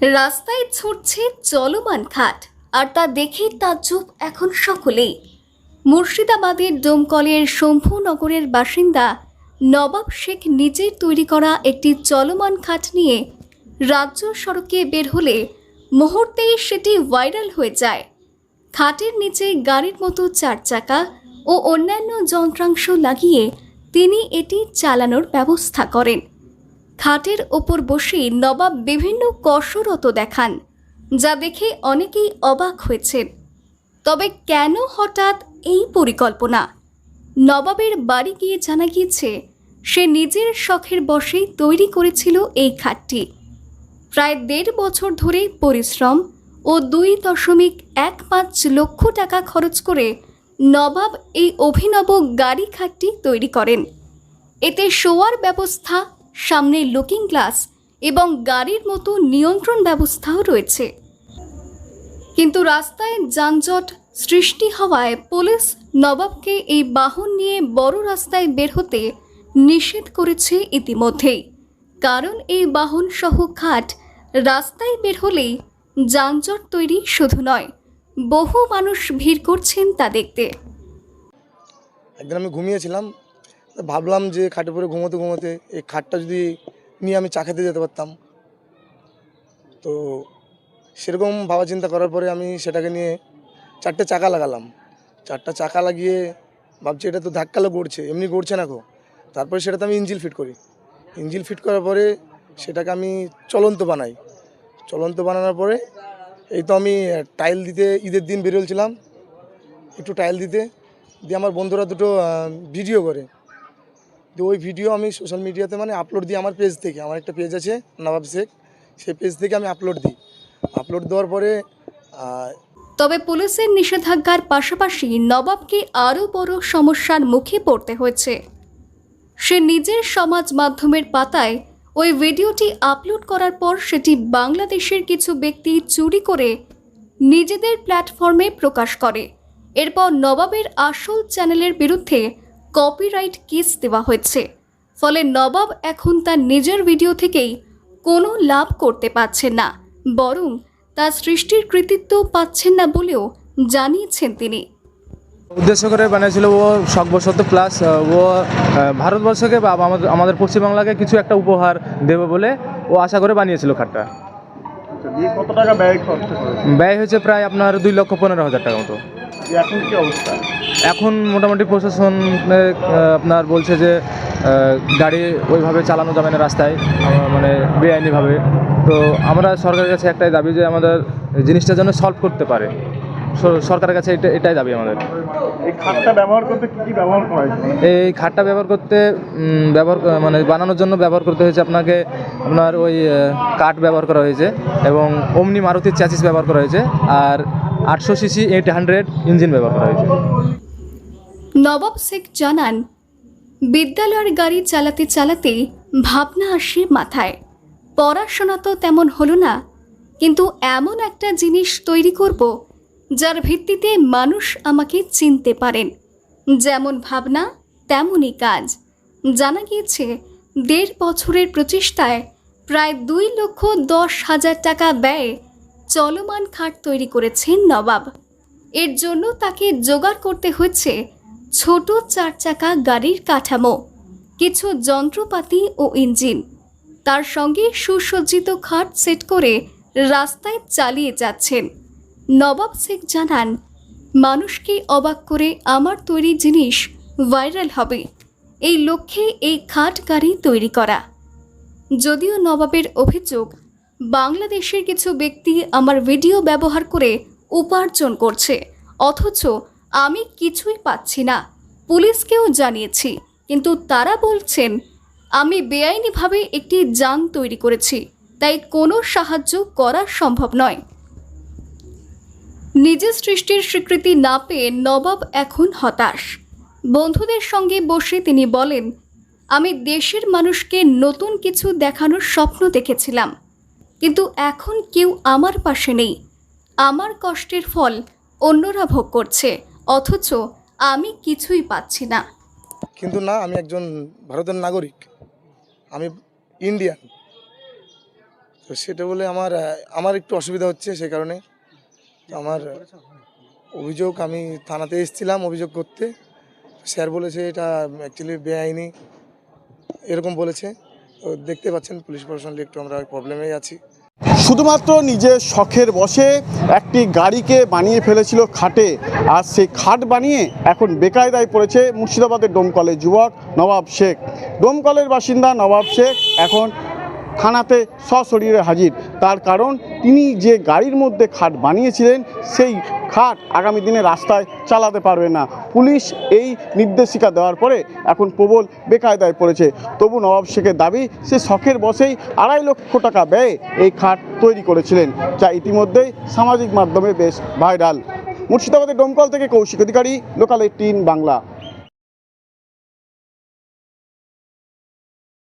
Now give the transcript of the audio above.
রাস্তায় ছুটছে চলমান খাট, আর তা দেখে তাজ্জব এখন সকলেই। মুর্শিদাবাদের ডোমকলের শম্ভুনগরের বাসিন্দা নবাব শেখ নিজের তৈরি করা একটি চলমান খাট নিয়ে রাজ্য সড়কে বের হলে মুহূর্তেই সেটি ভাইরাল হয়ে যায়। খাটের নিচে গাড়ির মতো চার চাকা ও অন্যান্য যন্ত্রাংশ লাগিয়ে তিনি এটি চালানোর ব্যবস্থা করেন। খাটের ওপর বসে নবাব বিভিন্ন কসরত দেখান, যা দেখে অনেকেই অবাক হয়েছেন। তবে কেন হঠাৎ এই পরিকল্পনা? নবাবের বাড়ি গিয়ে জানা গিয়েছে, সে নিজের শখের বশেই তৈরি করেছিল এই খাটটি। প্রায় দেড় বছর ধরে পরিশ্রম ও দুই দশমিক এক পাঁচ লক্ষ টাকা খরচ করে নবাব এই অভিনব গাড়ি খাটটি তৈরি করেন। এতে শোয়ার ব্যবস্থা সামনে লুকিং গ্লাস এবং গাড়ির মতো নিয়ন্ত্রণ ব্যবস্থাও রয়েছে। কিন্তু রাস্তায় যানজট সৃষ্টি হওয়ায় পুলিশ নবাবকে এই বাহন নিয়ে বড় রাস্তায় বের হতে নিষেধ করেছে ইতিমধ্যেই। কারণ এই বাহন সহ খাট রাস্তায় বের হলেই যানজট তৈরি শুধু নয়, বহু মানুষ ভিড় করছেন তা দেখতে। একদিন আমি ঘুমিয়েছিলাম ভাবলাম যে খাটে পরে ঘুমোতে ঘুমোতে এই খাটটা যদি নিয়ে আমি চা খেতে যেতে পারতাম। তো সেরকম ভাবা চিন্তা করার পরে আমি সেটাকে নিয়ে চারটে চাকা লাগালাম। চারটা চাকা লাগিয়ে ভাবছি এটা তো ধাক্কালো গড়ছে, এমনি গড়ছে না গো। তারপরে সেটাতে আমি ইঞ্জিল ফিট করি। ইঞ্জিল ফিট করার পরে সেটাকে আমি চলন্ত বানাই। চলন্ত বানানোর পরে এই তো আমি টাইল দিতে ঈদের দিন বেরোলছিলাম একটু টাইল দিতে, দিয়ে আমার বন্ধুরা দুটো ভিডিও করে। দিয়ে ওই ভিডিও আমি সোশ্যাল মিডিয়াতে মানে আপলোড দিই আমার পেজ থেকে। আমার একটা পেজ আছে, নবাব শেখ। সেই পেজ থেকে আমি আপলোড দিই। আপলোড দেওয়ার পরে তবে পুলিশের নিষেধাজ্ঞার পাশাপাশি নবাবকে আরও বড় সমস্যার মুখে পড়তে হয়েছে। সে নিজের সমাজ মাধ্যমের পাতায় ওই ভিডিওটি আপলোড করার পর সেটি বাংলাদেশের কিছু ব্যক্তি চুরি করে নিজেদের প্ল্যাটফর্মে প্রকাশ করে। এরপর নবাবের আসল চ্যানেলের বিরুদ্ধে কপিরাইট কেস দেওয়া হয়েছে। ফলে নবাব এখন তার নিজের ভিডিও থেকেই কোনো লাভ করতে পারছেন না বরং তার সৃষ্টির কৃতিত্ব পাচ্ছেন না বলেও জানিয়েছেন তিনি। উদ্দেশ্য করে বানিয়েছিল ও শখবশত প্লাস ও ভারতবর্ষকে বা আমাদের আমাদের পশ্চিমবাংলাকে কিছু একটা উপহার দেবে বলে ও আশা করে বানিয়েছিল খাটটা। আচ্ছা, ব্যয় হয়েছে? প্রায় আপনার দুই লক্ষ পনেরো হাজার টাকা মতো। এখন কি অবস্থা? এখন মোটামুটি প্রশাসন আপনার বলছে যে গাড়ি ওইভাবে চালানো যাবে না রাস্তায় মানে বেআইনিভাবে। তো আমরা সরকারের কাছে একটাই দাবি যে আমাদের জিনিসটা যেন সলভ করতে পারে। সরকারের কাছে এটা এটাই দাবি আমাদের। এই খাটটা ব্যবহার করতে কি কি ব্যবহার করা এই খাটটা ব্যবহার করতে ব্যবহার মানে বানানোর জন্য ব্যবহার করতে হয়েছে আপনাকে আপনার ওই কাঠ ব্যবহার করা হয়েছে এবং অমনি মারুতির চ্যাসিস ব্যবহার করা হয়েছে। আর আটশো সিসি এইট হান্ড্রেড ইঞ্জিন ব্যবহার করা হয়েছে। নবাব শেখ জানান, বিদ্যালয়ের গাড়ি চালাতে চালাতে ভাবনা আসে মাথায়। পড়াশোনা তো তেমন হলো না, কিন্তু এমন একটা জিনিস তৈরি করব যার ভিত্তিতে মানুষ আমাকে চিনতে পারেন। যেমন ভাবনা, তেমনই কাজ। জানা গিয়েছে, দেড় বছরের প্রচেষ্টায় প্রায় দুই লক্ষ দশ হাজার টাকা ব্যয়ে চলমান খাট তৈরি করেছেন নবাব। এর জন্য তাকে জোগাড় করতে হয়েছে ছোট চার চাকা গাড়ির কাঠামো, কিছু যন্ত্রপাতি ও ইঞ্জিন। তার সঙ্গে সুসজ্জিত খাট সেট করে রাস্তায় চালিয়ে যাচ্ছেন। নবাব শেখ জানান, মানুষকে অবাক করে আমার তৈরি জিনিস ভাইরাল হবে। এই লক্ষ্যে এই খাট গাড়ি তৈরি করা। যদিও নবাবের অভিযোগ বাংলাদেশের কিছু ব্যক্তি আমার ভিডিও ব্যবহার করে উপার্জন করছে। অথচ আমি কিছুই পাচ্ছি না। পুলিশকেও জানিয়েছি, কিন্তু তারা বলছেন, আমি বেআইনিভাবে একটি যান তৈরি করেছি, তাই কোনো সাহায্য করা সম্ভব নয়। নিজের সৃষ্টির স্বীকৃতি না পেয়ে নবাব এখন হতাশ। বন্ধুদের সঙ্গে বসে তিনি বলেন, আমি দেশের মানুষকে নতুন কিছু দেখানোর স্বপ্ন দেখেছিলাম। কিন্তু এখন কেউ আমার পাশে নেই। আমার কষ্টের ফল অন্যরা ভোগ করছে, অথচ আমি কিছুই পাচ্ছি না। কিন্তু না, আমি একজন ভারতের নাগরিক। আমি ইন্ডিয়ান তো সেটা বলে আমার আমার একটু অসুবিধা হচ্ছে সেই কারণে। আমার অভিযোগ, আমি থানাতে এসেছিলাম অভিযোগ করতে। স্যার বলেছে এটা অ্যাকচুয়ালি বেআইনি। এরকম বলেছে। দেখতে পাচ্ছেন, পুলিশ প্রশাসন একটু আমরা প্রবলেমেই আছি। শুধুমাত্র নিজের শখের বসে একটি গাড়িকে বানিয়ে ফেলেছিল খাটে, আর সেই খাট বানিয়ে এখন বেকায়দায় পড়েছে মুর্শিদাবাদের ডোমকলের যুবক নবাব শেখ। ডোমকলের বাসিন্দা নবাব শেখ এখন থানাতে সশরীরে হাজির। তার কারণ, তিনি যে গাড়ির মধ্যে খাট বানিয়েছিলেন, সেই খাট আগামী দিনে রাস্তায় চালাতে পারবে না। পুলিশ এই নির্দেশিকা দেওয়ার পরে এখন প্রবল বেকায়দায় পড়েছে। তবু নবাব শেখের দাবি, সে শখের বসেই আড়াই লক্ষ টাকা ব্যয়ে এই খাট তৈরি করেছিলেন, যা ইতিমধ্যেই সামাজিক মাধ্যমে বেশ ভাইরাল। মুর্শিদাবাদের ডোমকল থেকে কৌশিক অধিকারী লোকাল এইটিন বাংলা।